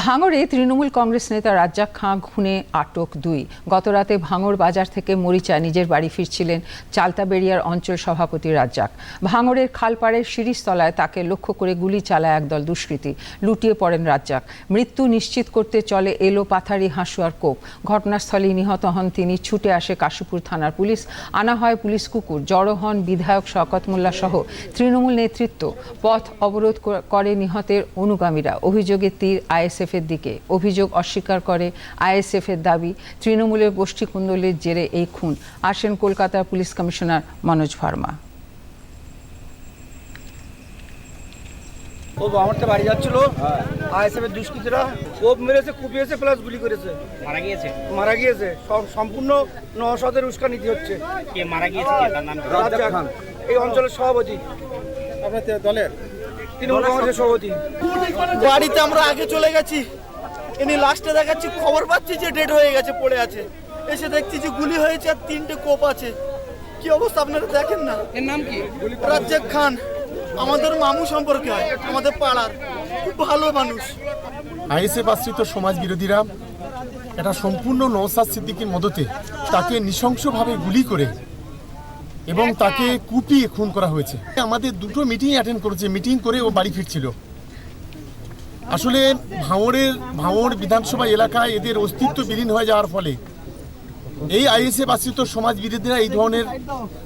ভাঙড়ে তৃণমূল কংগ্রেস নেতা রাজ্জাক খাঁ খুনে আটক দুই। গতরাতে ভাঙড় বাজার থেকে মরিচা নিজের বাড়ি ফিরছিলেন চালতাবেড়িয়ার অঞ্চল সভাপতি রাজ্জাক। ভাঙড়ের খালপাড়ের শিরিষতলায় তাকে লক্ষ্য করে গুলি চালায় একদল দুষ্কৃতী। লুটিয়ে পড়েন রাজ্জাক। মৃত্যু নিশ্চিত করতে চলে এলো পাথারি হাঁসুয়ার কোপ। ঘটনাস্থলে নিহত হন তিনি। ছুটে আসে কাশীপুর থানার পুলিশ। আনা হয় পুলিশ কুকুর। জড়ো হন বিধায়ক শওকত মোল্লা সহ তৃণমূল নেতৃত্ব। পথ অবরোধ করে নিহতের অনুগামীরা। অভিযোগে তীর আইএসএফ এর দিকে অভিযোগ অস্বীকার করে আইএসএফ এর দাবি। তৃণমূলের গোষ্ঠী কুন্দলের জেরে এই খুন। আসেন কলকাতার পুলিশ কমিশনার মনোজ ভার্মা। ও আমার তো বাড়ি যাচ্ছিল। আইএসএফ এর দুষ্কৃতীরা কোপ মেরেছে কুপিয়েছে প্লাস গুলি করেছে। মারা গিয়েছে? মারা গিয়েছে। সব সম্পূর্ণ নশদের উস্কানিতে হচ্ছে। কে মারা গিয়েছে? কে তার নাম কি? রাজ্জাক এই অঞ্চলের সভাপতি। আপনার দলের? তৃণমূল কংগ্রেসের সভাপতি। বাড়িতে আমরা আগে চলে গেছি। ইনি লাস্টে দেখাচ্ছি খবর পাচ্ছি যে ডেড হয়ে গেছে পড়ে আছে। এসে দেখছি যে গুলি হয়েছে আর তিনটে কোপ আছে। কি অবস্থা আপনারা দেখেন না? এর নাম কি? রাজ্জাক খান আমাদের মামু সম্পর্কে হয় আমাদের পাড়ার। খুব ভালো মানুষ। আইএসএফ আশ্রিত সমাজ বিরোধীরা এটা সম্পূর্ণ নৌসাদ সিদ্দিকীর মদতে তাকে নৃশংসভাবে গুলি করে এবং তাকে কুপিয়ে খুন করা হয়েছে। আমাদের দুটো মিটিং অ্যাটেন্ড করেছে। মিটিং করে ও বাড়ি ফিরছিল। আসলে ভাঙড়ের ভাঙড় বিধানসভা এলাকায় এদের অস্তিত্ব বিলীন হয়ে যাওয়ার ফলে এই আইএসএফ আশ্রিত সমাজ বিরোধীরা এই ধরনের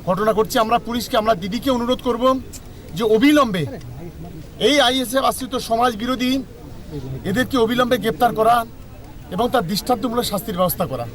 ঘটনা করছে আমরা পুলিশকে আমরা দিদিকে অনুরোধ করব যে অবিলম্বে এই আইএসএফ আশ্রিত সমাজ বিরোধী এদেরকে অবিলম্বে গ্রেপ্তার করা এবং তার দৃষ্টান্তমূলক শাস্তির ব্যবস্থা করা।